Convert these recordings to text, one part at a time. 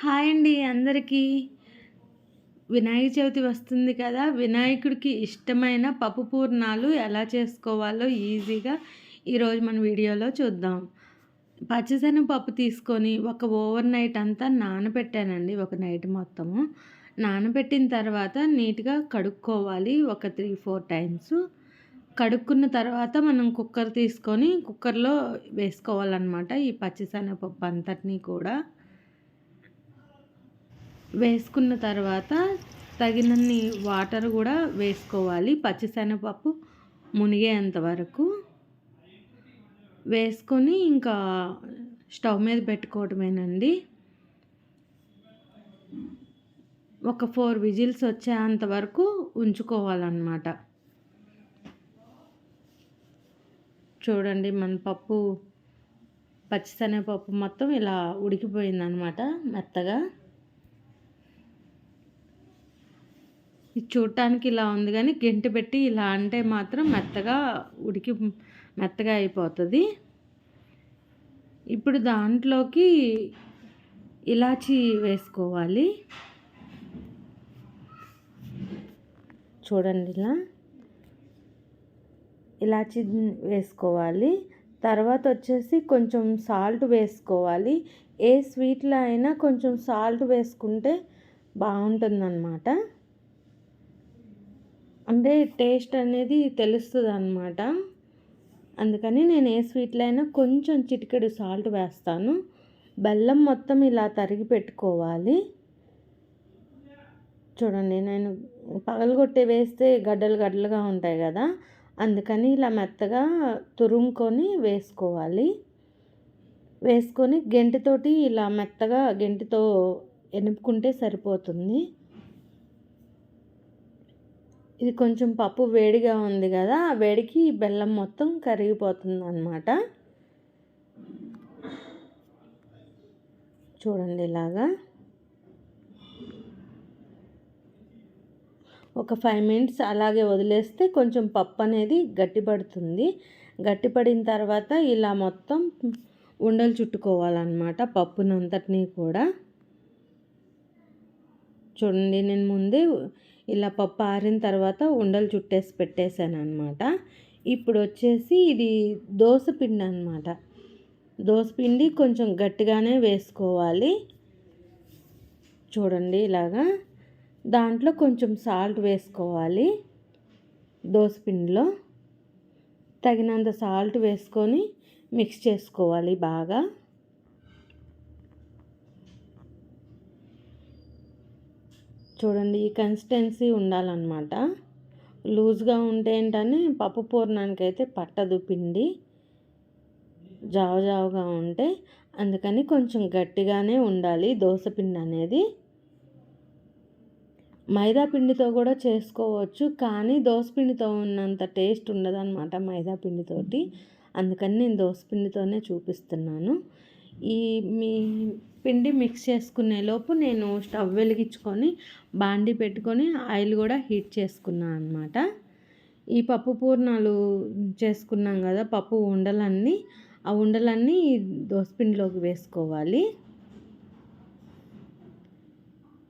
Hi అండి అందరికీ. వినాయక చవితి వస్తుంది కదా వినాయకుడికి ఇష్టమైన పప్పు పూర్ణాలు ఎలా చేసుకోవాలో ఈజీగా ఈరోజు మన వీడియోలో చూద్దాం. పచ్చిశనగ పప్పు తీసుకొని ఒక ఓవర్ నైట్ అంతా నానబెట్టానండి ఒక నైట్ మొత్తము. నానబెట్టిన తర్వాత నీట్గా కడుక్కోవాలి ఒక త్రీ ఫోర్ టైమ్స్. కడుక్కున్న తర్వాత మనం కుక్కర్ తీసుకొని కుక్కర్లో వేసుకోవాలన్నమాట ఈ పచ్చిశనగపప్పు అంతటినీ కూడా. వేసుకున్న తర్వాత తగినన్ని వాటర్ కూడా వేసుకోవాలి. పచ్చిశనగపప్పు మునిగేంత వరకు వేసుకొని ఇంకా స్టవ్ మీద పెట్టుకోవటమేనండి. ఒక ఫోర్ విజిల్స్ వచ్చేంత వరకు ఉంచుకోవాలన్నమాట. చూడండి మన పప్పు పచ్చిశనగపప్పు మొత్తం ఇలా ఉడికిపోయిందనమాట మెత్తగా. ఇది చూడటానికి ఇలా ఉంది కానీ గెంటి పెట్టి ఇలా అంటే మాత్రం మెత్తగా ఉడికి మెత్తగా అయిపోతుంది. ఇప్పుడు దాంట్లోకి ఇలాచి వేసుకోవాలి. చూడండి ఇలా. ఇలాచి వేసుకోవాలి. తర్వాత వచ్చేసి కొంచెం సాల్ట్ వేసుకోవాలి. ఏ స్వీట్లో అయినా కొంచెం సాల్ట్ వేసుకుంటే బాగుంటుందన్నమాట. అంటే టేస్ట్ అనేది తెలుస్తుంది అనమాట అందుకని నేను ఏ స్వీట్లో అయినా కొంచెం చిటికెడు సాల్ట్ వేస్తాను. బెల్లం మొత్తం ఇలా తరిగి పెట్టుకోవాలి. చూడండి నేను పగలగొట్టే వేస్తే గడ్డలు గడ్డలుగా ఉంటాయి కదా. అందుకని ఇలా మెత్తగా తురుముకొని వేసుకోవాలి. వేసుకొని గెంటితోటి ఇలా మెత్తగా గెంటితో ఎనుపుకుంటే సరిపోతుంది. ఇది కొంచెం పప్పు వేడిగా ఉంది కదా ఆ వేడికి బెల్లం మొత్తం కరిగిపోతుంది అనమాట చూడండి ఇలాగా. ఒక ఫైవ్ మినిట్స్ అలాగే వదిలేస్తే కొంచెం పప్పు అనేది గట్టిపడుతుంది. గట్టిపడిన తర్వాత ఇలా మొత్తం ఉండలు చుట్టుకోవాలన్నమాట పప్పునంతటినీ కూడా. చూడండి నేను ముందే ఇలా పప్పు ఆరిన తర్వాత ఉండలు చుట్టేసి పెట్టేశాను అనమాట ఇప్పుడు వచ్చేసి ఇది దోశ పిండి అనమాట పిండి కొంచెం గట్టిగానే వేసుకోవాలి. చూడండి ఇలాగా. దాంట్లో కొంచెం సాల్ట్ వేసుకోవాలి దోశ పిండిలో. తగినంత సాల్ట్ వేసుకొని మిక్స్ చేసుకోవాలి బాగా. చూడండి ఈ కన్సిస్టెన్సీ ఉండాలన్నమాట. లూజ్గా ఉంటే ఏంటని పప్పు పూర్ణానికి అయితే పట్టదు పిండి. జావ జావుగా ఉంటే అందుకని కొంచెం గట్టిగానే ఉండాలి దోశ పిండి అనేది. మైదా పిండితో కూడా చేసుకోవచ్చు కానీ పిండితో ఉన్నంత టేస్ట్ ఉండదన్నమాట మైదా పిండితోటి. అందుకని నేను పిండితోనే చూపిస్తున్నాను. ఈ మీ పిండి మిక్స్ చేసుకునే లోపు నేను స్టవ్ వెలిగించుకొని బాండి పెట్టుకొని ఆయిల్ కూడా హీట్ చేసుకున్నాను అనమాట ఈ పప్పు పూర్ణాలు చేసుకున్నాం కదా పప్పు ఉండలన్నీ ఆ ఉండలన్నీ దోసపిండిలోకి వేసుకోవాలి.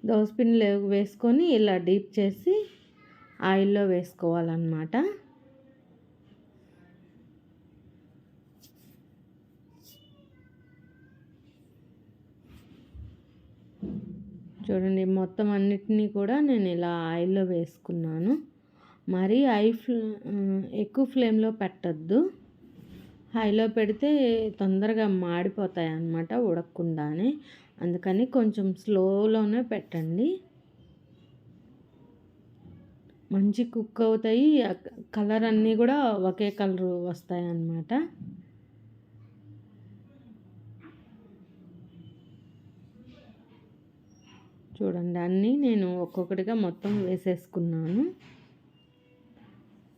దోసపిండిలోకి వేసుకొని ఇలా డీప్ చేసి ఆయిల్లో వేసుకోవాలన్నమాట. చూడండి మొత్తం అన్నిటినీ కూడా నేను ఇలా ఆయిల్లో వేసుకున్నాను. మరి ఐ ఫ్లే ఎక్కువ ఫ్లేమ్లో పెట్టద్దు. హైలో పెడితే తొందరగా మాడిపోతాయి అన్నమాట ఉడకకుండానే. అందుకని కొంచెం స్లోలోనే పెట్టండి. మంచి కుక్ అవుతాయి. కలర్ అన్నీ కూడా ఒకే కలర్ వస్తాయి అన్నమాట చూడండి అన్నీ నేను ఒక్కొక్కటిగా మొత్తం వేసేసుకున్నాను.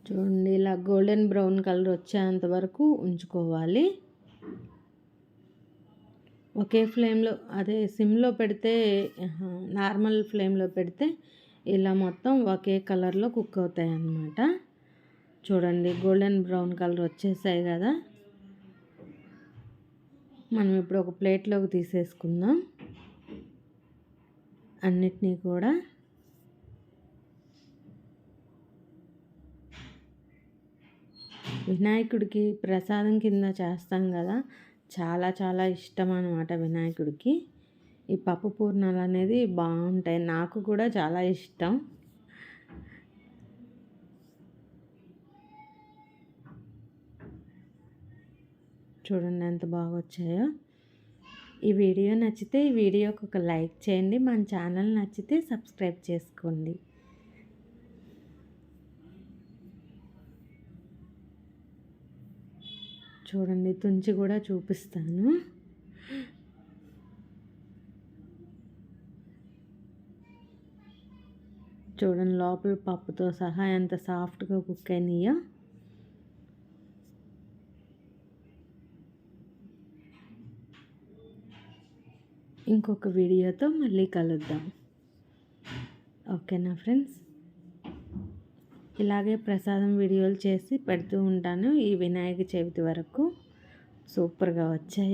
చూడండి ఇలా గోల్డెన్ బ్రౌన్ కలర్ వచ్చేంత వరకు ఉంచుకోవాలి. ఒకే ఫ్లేమ్లో అదే సిమ్లో పెడితే నార్మల్ ఫ్లేమ్లో పెడితే ఇలా మొత్తం ఒకే కలర్లో కుక్ అవుతాయి అన్నమాట చూడండి గోల్డెన్ బ్రౌన్ కలర్ వచ్చేసాయి కదా. మనం ఇప్పుడు ఒక ప్లేట్లోకి తీసేసుకుందాం. అన్నిటినీ కూడా వినాయకుడికి ప్రసాదం కింద చేస్తాం కదా. చాలా చాలా ఇష్టం అనమాట వినాయకుడికి. ఈ పప్పు పూర్ణాలు అనేది బాగుంటాయి. నాకు కూడా చాలా ఇష్టం. చూడండి ఎంత బాగా వచ్చాయో ఈ వీడియో నచ్చితే ఈ వీడియోకి ఒక లైక్ చేయండి. మన ఛానల్ నచ్చితే సబ్స్క్రైబ్ చేసుకోండి. చూడండి తుంచి కూడా చూపిస్తాను. చూడండి లోపల పప్పుతో సహా ఎంత సాఫ్ట్గా కుక్ అయినాయో. ఇంకొక వీడియోతో మళ్ళీ కలుద్దాం. ఓకేనా ఫ్రెండ్స్? ఇలాగే ప్రసాదం వీడియోలు చేసి పెడుతూ ఉంటాను. ఈ వినాయక చవితి వరకు సూపర్గా వచ్చాయి.